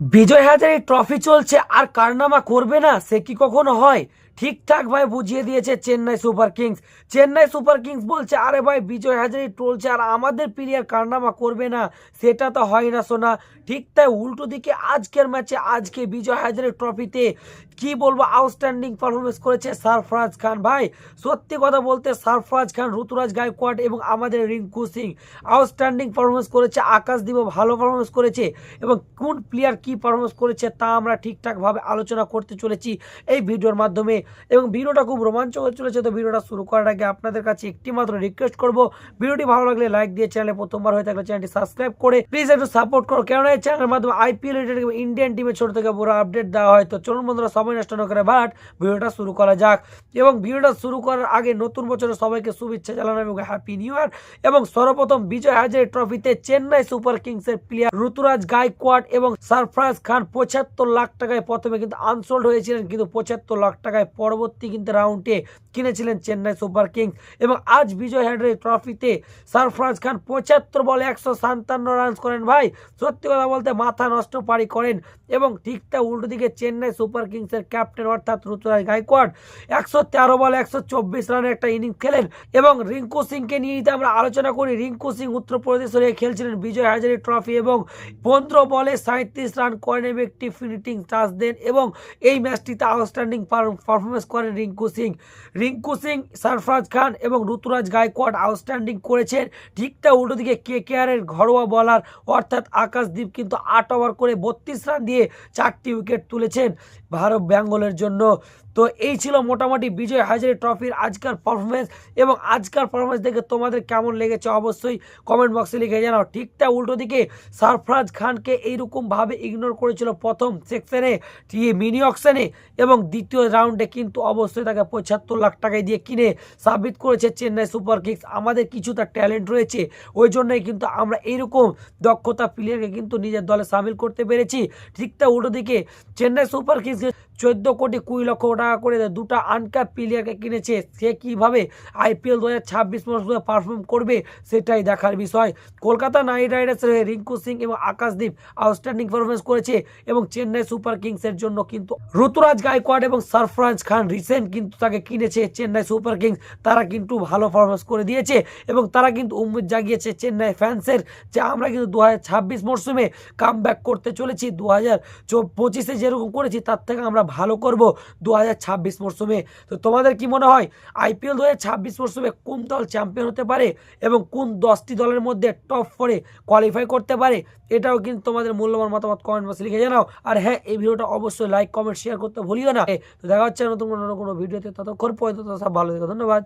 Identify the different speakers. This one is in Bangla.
Speaker 1: বিজয় হাজারের ট্রফি চলছে আর কারনামা করবে না সে কি কখনো হয়? ঠিকঠাক ভাই বুঝিয়ে দিয়েছে Chennai Super Kings. Chennai Super Kings বলছে, আরে ভাই, বিজয় হাজারি টলছে আর আমাদের প্লেয়ার কারনামা করবে না। সেটা তো হয় না শোনা ঠিক তাই উল্টো দিকে আজকের ম্যাচে আজকে বিজয় হাজারে ট্রফিতে কি বলব, আউটস্ট্যান্ডিং পারফরমেন্স করেছে সারফরাজ খান ভাই। সত্যি কথা বলতে সারফরাজ খান, ঋতুরাজ গায়কোয়াড এবং আমাদের রিঙ্কু সিং আউটস্ট্যান্ডিং পারফরমেন্স করেছে, আকাশ আকাশদীপও ভালো পারফরমেন্স করেছে এবং কোন প্লেয়ার কি পারফরমেন্স করেছে তা আমরা ঠিকঠাকভাবে আলোচনা করতে চলেছি এই ভিডিওর মাধ্যমে। এবং ভিডিওটা খুব রোমাঞ্চক হতে চলেছে তো ভিডিওটা শুরু করার আগে আপনাদের কাছে একটি মাত্র রিকোয়েস্ট করব। ভিডিওটি ভালো লাগলে লাইক দিয়ে চ্যানেলে প্রথমবার হয়ে থাকলে চ্যানেলটি সাবস্ক্রাইব করে প্লিজ একটু সাপোর্ট করো। কেননা এই চ্যানেলের মাধ্যমে আইপিএল রিলেটেড ইন্ডিয়ান টিমের ছোট থেকে বড় আপডেট দেওয়া হয়। তো চলুন বন্ধুরা, সময় নষ্ট না করে বাট ভিডিওটা শুরু করা যাক। এবং ভিডিওটা শুরু করার আগে নতুন বছরে সবাইকে শুভেচ্ছা জানানো এবং হ্যাপি নিউ ইয়ার এবং সর্বপ্রথম বিজয় হাজারে ট্রফিতে চেন্নাই সুপার কিংসের প্লেয়ার ঋতুরাজ গায়কোয়াড এবং সারফরাজ খান পঁচাত্তর লাখ টাকায় প্রথমে কিন্তু আনসোল্ড হয়েছিলেন, কিন্তু পঁচাত্তর লাখ টাকায় পরবর্তী কিন্তু রাউন্ডে কিনেছিলেন চেন্নাই সুপার কিংস এবং আজ বিজয় হাজারে ট্রফিতে সারফরাজ খান পঁচাত্তর বলে একশো সাতান্ন রান করেন ভাই। সত্যি কথা বলতে মাথা নষ্ট পারি করেন এবং ঠিকটা উল্টো দিকে চেন্নাই সুপার কিংসের ক্যাপ্টেন অর্থাৎ ঋতুরাজ গায়কোয়াড একশো তেরো বলে একশো চব্বিশ রানের একটা ইনিংস খেলেন এবং রিঙ্কু সিংকে নিয়ে যদি আমরা আলোচনা করি, রিঙ্কু সিং উত্তরপ্রদেশ হয়ে খেলছিলেন বিজয় হাজারি ট্রফি এবং পনেরো বলে সাঁত্রিশ রান করেন এবং একটি ফিনিটিং টাচ দেন এবং এই ম্যাচটিতে আউটস্ট্যান্ডিং পারফরমেন্স করেন রিঙ্কু সিং। রিঙ্কু সিং, সারফরাজ খান এবং ঋতুরাজ গায়কোয়াড আউটস্ট্যান্ডিং করেছেন। ঠিকটা উল্টো দিকে কে কে আরের ঘরোয়া বলার অর্থাৎ আকাশদীপ কিন্তু আট ওভার করে বত্রিশ রান দিয়ে চারটি উইকেট তুলেছেন ভারত বেঙ্গলের জন্য। তো এই ছিল মোটামুটি বিজয় হাজারি ট্রফির আজকার পারফরমেন্স এবং আজকার পারফরমেন্স দেখে তোমাদের কেমন লেগেছে অবশ্যই কমেন্ট বক্সে লিখে জানাও। ঠিকটা উল্টো দিকে সারফরাজ খানকে এইরকমভাবে ইগনোর করেছিল প্রথম সেকশনে মিনি অকশনে এবং দ্বিতীয় রাউন্ডে কিন্তু অবশ্যই তাকে পঁচাত্তর লাখ টাকায় দিয়ে কিনে সাবিত করেছে চেন্নাই সুপার কিংস। আমাদের কিছুটা ট্যালেন্ট রয়েছে, ওই জন্যই কিন্তু আমরা এইরকম দক্ষতা প্লেয়ারকে কিন্তু নিজের দলে সামিল করতে পেরেছি। ঠিক তা উল্টো দিকে, চেন্নাই সুপার কিংস চোদ্দ কোটি কুড়ি লক্ষ টাকা করে দুটা আনক্যাপ প্লেয়ারকে কিনেছে। সে কীভাবে আইপিএল দু হাজার ছাব্বিশ পারফর্ম করবে সেটাই দেখার বিষয়। কলকাতা নাইট রাইডার্সের হয়ে রিঙ্কু সিং এবং আকাশদীপ আউটস্ট্যান্ডিং পারফরমেন্স করেছে এবং চেন্নাই সুপার কিংসের জন্য কিন্তু ঋতুরাজ গায়কোয়াড এবং সারফরাজ খান রিসেন্ট কিন্তু তাকে কিনেছে চেন্নাই সুপার কিংস। তারা কিন্তু ভালো পারফরমেন্স করে দিয়েছে এবং তারা কিন্তু উম্মিদ জাগিয়েছে চেন্নাই ফ্যান্সের যে আমরা কিন্তু দু হাজার ছাব্বিশ মরশুমে কাম করতে চলেছি। দু হাজার পঁচিশে যেরকম করেছি, তার থেকে আমরা ভালো করব দু হাজার ছাব্বিশ মরশুমে তো তোমাদের কি মনে হয় আইপিএল দু হাজার ছাব্বিশ মরশুমে কোন দল চ্যাম্পিয়ন হতে পারে এবং কোন দশটি দলের মধ্যে টপ ফোরে কোয়ালিফাই করতে পারে? এটাও কিন্তু তোমাদের মূল্যবান মতামত কমেন্ট বক্সে লিখে জানাও। আর হ্যাঁ এই ভিডিওটা অবশ্যই লাইক কমেন্ট শেয়ার করতে ভুলিও না। তো দেখা হচ্ছে নতুন কোনো কোনো ভিডিওতে ততক্ষণ পর্যন্ত সব ভালো থেকো। ধন্যবাদ।